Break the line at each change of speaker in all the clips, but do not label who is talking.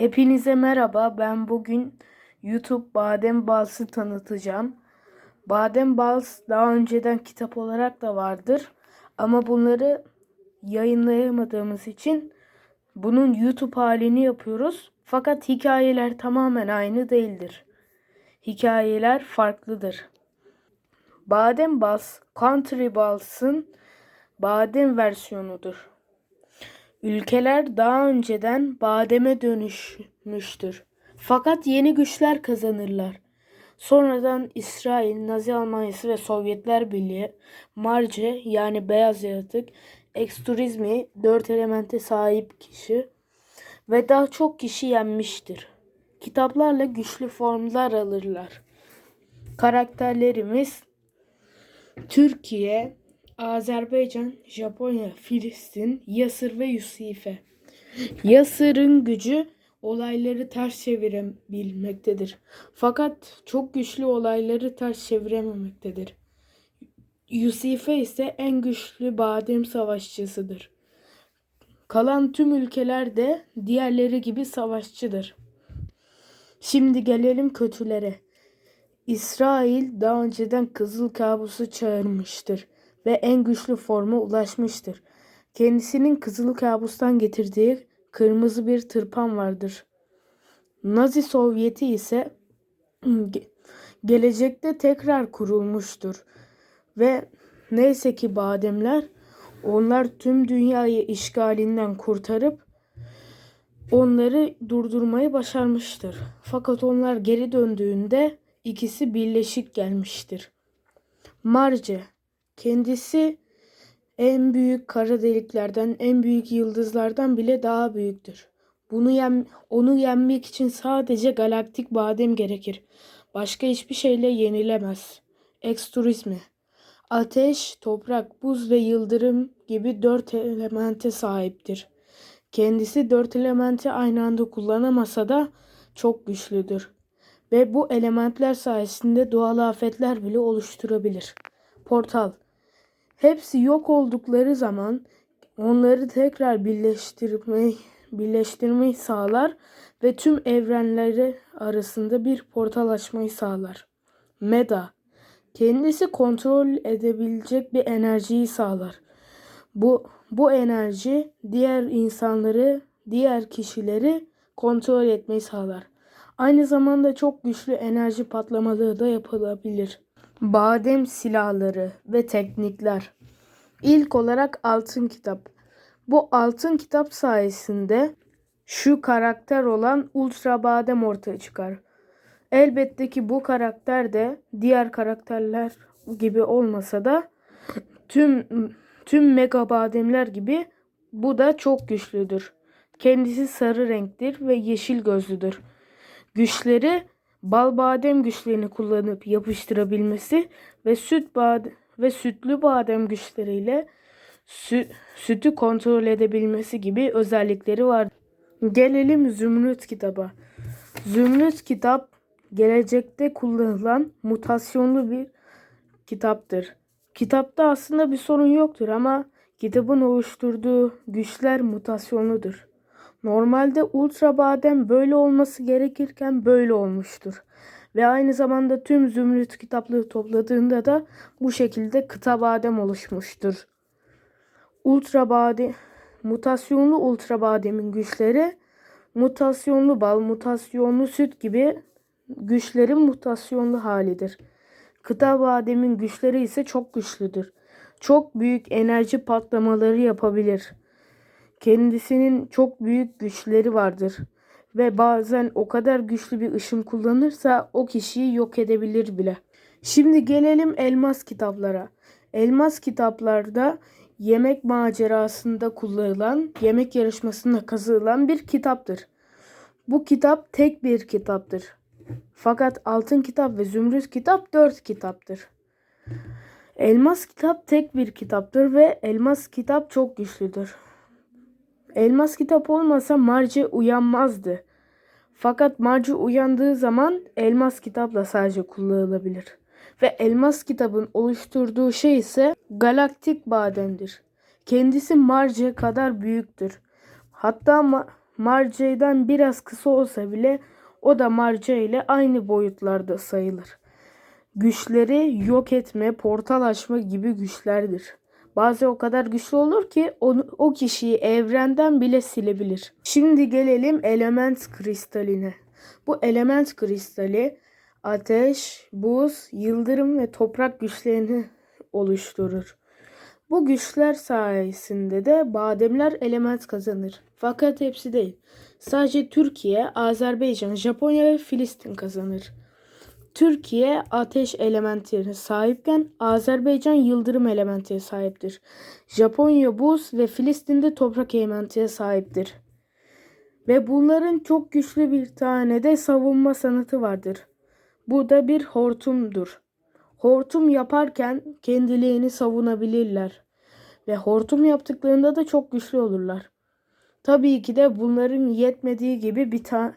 Hepinize merhaba. Ben bugün YouTube Badem Bals'ı tanıtacağım. Badem Bals daha önceden kitap olarak da vardır. Ama bunları yayınlayamadığımız için bunun YouTube halini yapıyoruz. Fakat hikayeler tamamen aynı değildir. Hikayeler farklıdır. Badem Bals, Country Bals'ın badem versiyonudur. Ülkeler daha önceden bademe dönüşmüştür. Fakat yeni güçler kazanırlar. Sonradan İsrail, Nazi Almanyası ve Sovyetler Birliği Marce yani beyaz yaratık, eksturizmi, dört elemente sahip kişi ve daha çok kişi yenmiştir. Kitaplarla güçlü formlar alırlar. Karakterlerimiz Türkiye, Azerbaycan, Japonya, Filistin, Yasır ve Yusife. Yasır'ın gücü olayları ters çevirebilmektedir. Fakat çok güçlü olayları ters çevirememektedir. Yusife ise en güçlü badem savaşçısıdır. Kalan tüm ülkeler de diğerleri gibi savaşçıdır. Şimdi gelelim kötülere. İsrail daha önceden Kızıl Kabus'u çağırmıştır ve en güçlü forma ulaşmıştır. Kendisinin Kızıl Kabus'tan getirdiği kırmızı bir tırpan vardır. Nazi Sovyeti ise ge- gelecekte tekrar kurulmuştur. Ve neyse ki bademler onlar tüm dünyayı işgalinden kurtarıp onları durdurmayı başarmıştır. Fakat onlar geri döndüğünde ikisi birleşik gelmiştir. Marce kendisi en büyük kara deliklerden, en büyük yıldızlardan bile daha büyüktür. Bunu yen, onu yenmek için sadece galaktik badem gerekir. Başka hiçbir şeyle yenilemez. Eksturizmi. Ateş, toprak, buz ve yıldırım gibi dört elemente sahiptir. Kendisi dört elementi aynı anda kullanamasa da çok güçlüdür. Ve bu elementler sayesinde doğal afetler bile oluşturabilir. Portal. Hepsi yok oldukları zaman onları tekrar birleştirmeyi, birleştirmeyi sağlar ve tüm evrenleri arasında bir portal açmayı sağlar. Meda. Kendisi kontrol edebilecek bir enerjiyi sağlar. Bu bu enerji diğer insanları, diğer kişileri kontrol etmeyi sağlar. Aynı zamanda çok güçlü enerji patlamaları da yapılabilir. Badem silahları ve teknikler. İlk olarak altın kitap. Bu altın kitap sayesinde şu karakter olan Ultra Badem ortaya çıkar. Elbette ki bu karakter de diğer karakterler gibi olmasa da tüm tüm mega bademler gibi bu da çok güçlüdür. Kendisi sarı renktir ve yeşil gözlüdür. Güçleri bal badem güçlerini kullanıp yapıştırabilmesi ve süt ve sütlü badem güçleriyle sü- sütü kontrol edebilmesi gibi özellikleri var. Gelelim Zümrüt kitaba. Zümrüt kitap gelecekte kullanılan mutasyonlu bir kitaptır. Kitapta aslında bir sorun yoktur ama kitabın oluşturduğu güçler mutasyonludur. Normalde ultra badem böyle olması gerekirken böyle olmuştur. Ve aynı zamanda tüm zümrüt kitapları topladığında da bu şekilde kıta badem oluşmuştur. Ultra badem, mutasyonlu ultra bademin güçleri mutasyonlu bal, mutasyonlu süt gibi güçlerin mutasyonlu halidir. Kıta bademin güçleri ise çok güçlüdür. Çok büyük enerji patlamaları yapabilir. Kendisinin çok büyük güçleri vardır ve bazen o kadar güçlü bir ışın kullanırsa o kişiyi yok edebilir bile. Şimdi gelelim elmas kitaplara. Elmas kitaplarda yemek macerasında kullanılan, yemek yarışmasında kazanılan bir kitaptır. Bu kitap tek bir kitaptır. Fakat altın kitap ve zümrüt kitap dört kitaptır. Elmas kitap tek bir kitaptır ve elmas kitap çok güçlüdür. Elmas kitap olmasa Marce uyanmazdı. Fakat Marce uyandığı zaman elmas kitapla sadece kullanılabilir. Ve elmas kitabın oluşturduğu şey ise galaktik bademdir. Kendisi Marce kadar büyüktür. Hatta Ma- Marca'dan biraz kısa olsa bile o da Marca ile aynı boyutlarda sayılır. Güçleri yok etme, portal açma gibi güçlerdir. Bazı o kadar güçlü olur ki onu, o kişiyi evrenden bile silebilir. Şimdi gelelim element kristaline. Bu element kristali ateş, buz, yıldırım ve toprak güçlerini oluşturur. Bu güçler sayesinde de bademler element kazanır. Fakat hepsi değil. Sadece Türkiye, Azerbaycan, Japonya ve Filistin kazanır. Türkiye ateş elementine sahipken Azerbaycan yıldırım elementine sahiptir. Japonya buz ve Filistin de toprak elementine sahiptir. Ve bunların çok güçlü bir tane de savunma sanatı vardır. Bu da bir hortumdur. Hortum yaparken kendilerini savunabilirler. Ve hortum yaptıklarında da çok güçlü olurlar. Tabii ki de bunların yetmediği gibi bir tane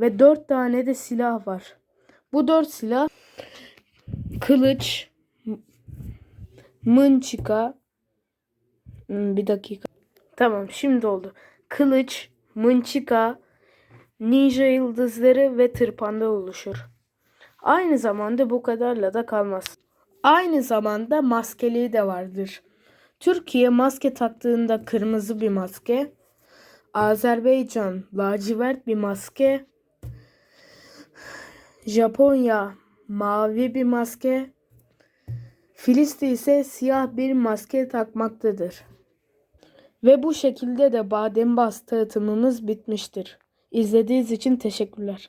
ve dört tane de silah var. Bu dört silah kılıç, m- mınçıka, Hmm, bir dakika. Tamam şimdi oldu. Kılıç, mınçıka, ninja yıldızları ve tırpanda oluşur. Aynı zamanda bu kadarla da kalmaz. Aynı zamanda maskeliği de vardır. Türkiye maske taktığında kırmızı bir maske, Azerbaycan lacivert bir maske, Japonya mavi bir maske, Filistin ise siyah bir maske takmaktadır. Ve bu şekilde de badem bas tanıtımımız bitmiştir. İzlediğiniz için teşekkürler.